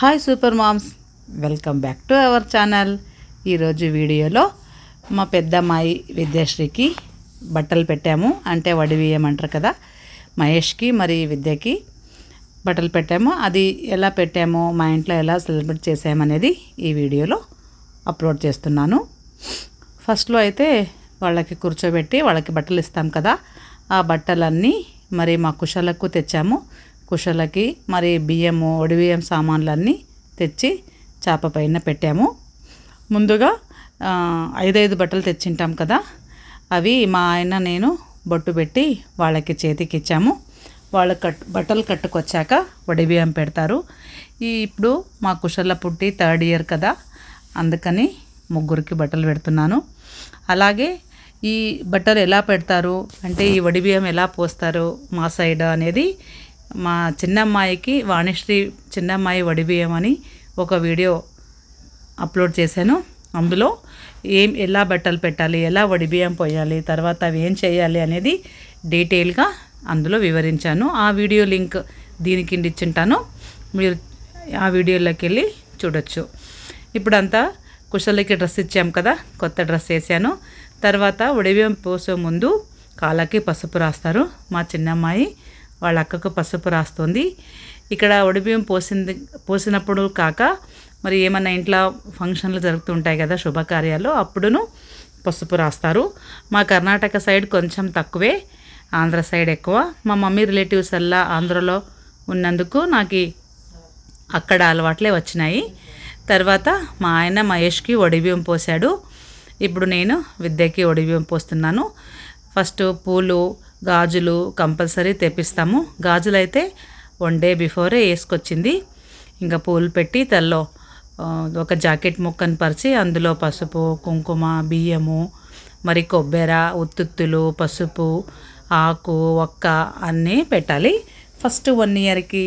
Hi super moms. Welcome back to our channel. ఈరోజు వీడియోలో మా పెద్దమ్మాయి విద్యాశ్రీకి బట్టలు పెట్టాము. అంటే వడివియమంటారు కదా మహేష్కి మరి విద్యకి బట్టలు పెట్టాము. అది ఎలా పెట్టామో మా ఇంట్లో ఎలా సెలబ్రేట్ చేసామనేది ఈ వీడియోలో అప్లోడ్ చేస్తున్నాను. ఫస్ట్లో అయితే వాళ్ళకి కూర్చోబెట్టి వాళ్ళకి బట్టలు ఇస్తాం కదా ఆ బట్టలన్నీ మరి మా కుషలకు తెచ్చాము. కుషలకి మరి బియ్యము ఒడిబియ్యం సామాన్లన్నీ తెచ్చి చేప పైన పెట్టాము. ముందుగా ఐదైదు బట్టలు తెచ్చింటాం కదా అవి మా ఆయన నేను బొట్టు పెట్టి వాళ్ళకి చేతికి ఇచ్చాము. వాళ్ళ కట్ బట్టలు కట్టుకొచ్చాక వడిబియ్యం పెడతారు. ఈ ఇప్పుడు మా కుషల పుట్టి థర్డ్ ఇయర్ కదా అందుకని ముగ్గురికి బట్టలు పెడుతున్నాను. అలాగే ఈ బట్టలు ఎలా పెడతారు అంటే ఈ వడిబియ్యం ఎలా పోస్తారు మా సైడ్ అనేది మా చిన్నమ్మాయికి వాణిశ్రీ చిన్నమ్మాయి వడిబియ్యం అని ఒక వీడియో అప్లోడ్ చేశాను. అందులో ఏం ఎలా బట్టలు పెట్టాలి ఎలా వడిబియ్యం పోయాలి తర్వాత అవి ఏం చేయాలి అనేది డీటెయిల్గా అందులో వివరించాను. ఆ వీడియో లింక్ దీని కింద ఇచ్చింటాను. మీరు ఆ వీడియోలోకి వెళ్ళి చూడొచ్చు. ఇప్పుడంతా కుశలకి డ్రెస్ ఇచ్చాం కదా కొత్త డ్రెస్ వేసాను. తర్వాత ఉడిబియ్యం పోసే ముందు కాళ్ళకి పసుపు రాస్తారు మా చిన్నమ్మాయి. వాళ్ళ అక్కకు పసుపు రాస్తుంది. ఇక్కడ ఉడిబియ్యం పోసింది పోసినప్పుడు కాక మరి ఏమన్నా ఇంట్లో ఫంక్షన్లు జరుగుతుంటాయి కదా శుభకార్యాలు అప్పుడును పసుపు రాస్తారు. మా కర్ణాటక సైడ్ కొంచెం తక్కువే ఆంధ్ర సైడ్ ఎక్కువ. మా మమ్మీ రిలేటివ్స్ అలా ఆంధ్రలో ఉన్నందుకు నాకు అక్కడ అలవాట్లే వచ్చినాయి. తర్వాత మా ఆయన మహేష్కి ఒడిబియ్యం పోశాడు. ఇప్పుడు నేను విద్యకి ఒడిబియ్యం పోస్తున్నాను. ఫస్ట్ పూలు గాజులు కంపల్సరీ తెప్పిస్తాము. గాజులు అయితే వన్ డే బిఫోరే వేసుకొచ్చింది. ఇంకా పూలు పెట్టి తెల్లో ఒక జాకెట్ ముక్కను పరిచి అందులో పసుపు కుంకుమ బియ్యము మరి కొబ్బెర ఉత్తుత్తులు పసుపు ఆకు ఒక్క అన్నీ పెట్టాలి. ఫస్ట్ వన్ ఇయర్కి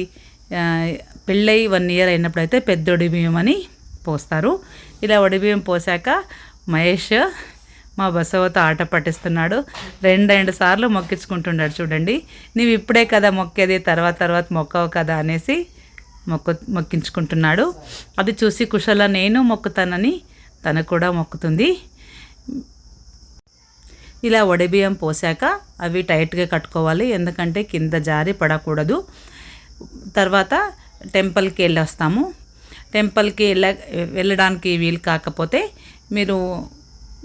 పెళ్ళై వన్ ఇయర్ అయినప్పుడైతే పెద్ద ఒడిబియ్యం అని పోస్తారు. ఇలా ఒడిబియ్యం పోసాక మహేష్ మా బసవతో ఆట పట్టిస్తున్నాడు. రెండు రెండు సార్లు మొక్కించుకుంటున్నాడు చూడండి. నీవు ఇప్పుడే కదా మొక్కేది తర్వాత తర్వాత మొక్కవు కదా అనేసి మొక్కు మొక్కించుకుంటున్నాడు. అది చూసి కుశల నేను మొక్కుతానని తను కూడా మొక్కుతుంది. ఇలా వడిబియ్యం పోసాక అవి టైట్గా కట్టుకోవాలి. ఎందుకంటే కింద జారి పడకూడదు. తర్వాత టెంపుల్కి వెళ్ళొస్తాము. టెంపుల్కి వెళ్ళ వెళ్ళడానికి వీలు కాకపోతే మీరు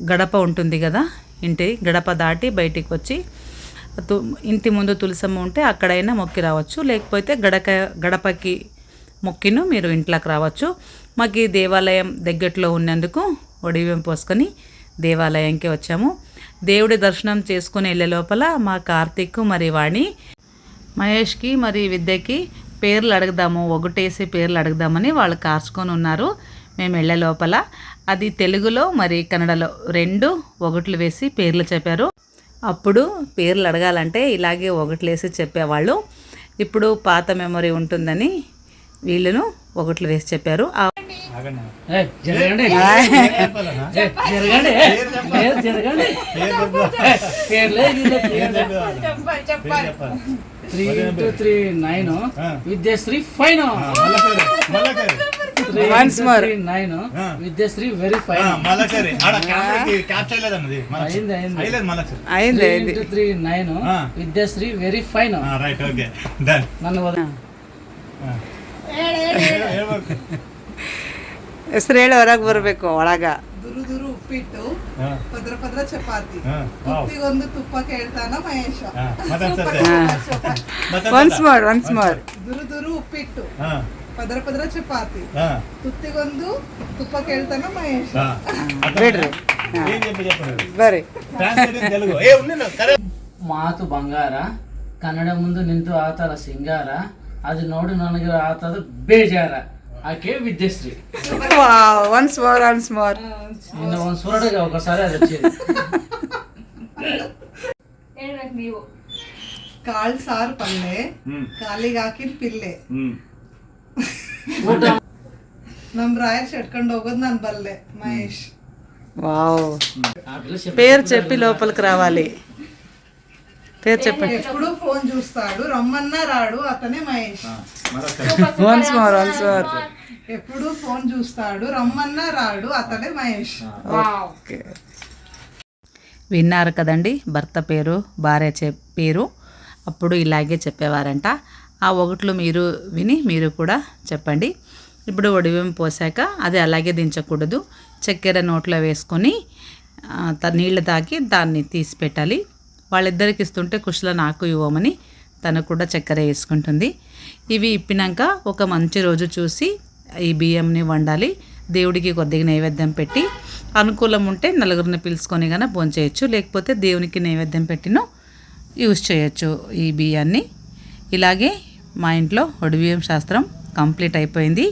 గడప ఉంటుంది కదా ఇంటి గడప దాటి బయటికి వచ్చి తు- ఇంటి ముందు తులసమ్మ ఉంటే అక్కడైనా మొక్కి రావచ్చు. లేకపోతే గడక గడపకి మొక్కిను మీరు ఇంట్లోకి రావచ్చు. మాకు ఈ దేవాలయం దగ్గరలో ఉన్నందుకు ఒడివ్యం పోసుకొని దేవాలయంకి వచ్చాము. దేవుడి దర్శనం చేసుకుని వెళ్ళే లోపల మా కార్తీక్ మరి వాణి మహేష్కి మరి విద్యకి పేర్లు అడుగుదాము ఒకటేసి పేర్లు అడుగుదామని వాళ్ళు కార్చుకొని ఉన్నారు. మేము వెళ్ళే లోపల అది తెలుగులో మరి కన్నడలో రెండు ఒకట్లు వేసి పేర్లు చెప్పారు. అప్పుడు పేర్లు అడగాలంటే ఇలాగే ఒకట్లు వేసి చెప్పేవాళ్ళు. ఇప్పుడు పాత మెమరీ ఉంటుందని వీళ్ళను ఒకట్లు వేసి చెప్పారు. Three into three nine. Vidyashree fine. Once more. Nine Vidyashree very fine మళ్ళీ ఆడ కెమెరాకి క్యాప్చర్ లేదన్నది అయింది అయింది అయ్యలేదు మళ్ళీ అయింది త్రీ అయింది ఇంటూ త్రీ నైన్ ఆ. Vidyashree very fine right okay done నన్ను వద- ಹೆಸರು ಹೇಳಿ ಹೊರಗೆ ಬರಬೇಕು ಒಳಗ ದುರು ದುರು ಉಪ್ಪಿಟ್ಟು ಪದ್ರ ಪದ್ರ ಚಪಾತಿ ತುತ್ತಿಗೊಂದು ತುಪ್ಪ ಕೇಳ್ತಾನ Mahesha once more once more ದುರು ದುರು ಉಪ್ಪಿಟ್ಟು ಪದರ ಪದರ ಚಪಾತಿ ತುತ್ತಿಗೊಂದು ತುಪ್ಪ ಕೇಳ್ತಾನ ಮಹೇಶ್ ಮಾತು ಬಂಗಾರ ಕನ್ನಡ ಮುಂದೆ ನಿಂತು ಆತಲ್ಲ ಸಿಂಗಾರ ಅದು ನೋಡಿ ನನಗೆ ಆತದ ಬೇಜಾರ ಆಕೆ Vidyashree once more once more ನಿನ್ನ ಒಂದು ಸುರಡಿಗೆ ಅವಕಾಶ ಹೇಳ್ಬೇಕು ನೀವು ಕಾಳ್ ಸಾರ್ ಪಲ್ಲೆ ಕಾಲಿಗೆ ಹಾಕಿದ್ ಪಿಲ್ಲೆ ನಮ್ ರಾಯರ್ ಶೆಟ್ಕೊಂಡ್ ಹೋಗೋದ್ ನಾನ್ ಬಲ್ಲೆ ಮಹೇಶ್ వావ్ ఆ పిల్ల చెప్పి- పేరు చెప్పి లోపలికి రావాలి పేరు చెప్పండి ఎప్పుడు ఫోన్ చూస్తాడు రమ్మన్నా రాడు అతనే Mahesh once more once more ఎప్పుడు ఫోన్ చూస్తాడు రమ్మన్నా రాడు అతనే మహేష్ ఓకే విన్నారు కదండి భర్త పేరు భార్య చె పేరు అప్పుడు ఇలాగే చెప్పేవారంట ఆ ఒకట్లు మీరు విని మీరు కూడా చెప్పండి. ఇప్పుడు ఒడివేం పోసాక అది అలాగే దించకూడదు. చక్కెర నోట్లో వేసుకొని నీళ్ళు తాకి దాన్ని తీసి పెట్టాలి. వాళ్ళిద్దరికి ఇస్తుంటే కుషల నాకు ఇవ్వమని తను కూడా చక్కెర వేసుకుంటుంది. ఇవి ఇప్పినాక ఒక మంచి రోజు చూసి ఈ బియ్యంని వండాలి. దేవుడికి కొద్దిగా నైవేద్యం పెట్టి అనుకూలం ఉంటే నలుగురిని పిలుచుకొని కానీ భోంచేయచ్చు. లేకపోతే దేవునికి నైవేద్యం పెట్టినో యూజ్ చేయొచ్చు ఈ బియ్యాన్ని. ఇలాగే మా ఇంట్లో ఒడిబియ్యం శాస్త్రం కంప్లీట్ అయిపోయింది.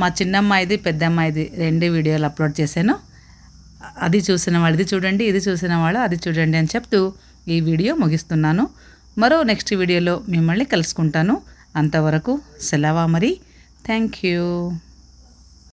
మా చిన్నమ్మాయిది పెద్దమ్మాయిది రెండు వీడియోలు అప్లోడ్ చేశాను. అది చూసిన వాళ్ళు ఇది చూడండి ఇది చూసిన వాళ్ళు అది చూడండి అని చెప్తూ ఈ వీడియో ముగిస్తున్నాను. మరో నెక్స్ట్ వీడియోలో మిమ్మల్ని కలుసుకుంటాను. అంతవరకు సెలవా మరి. Thank you.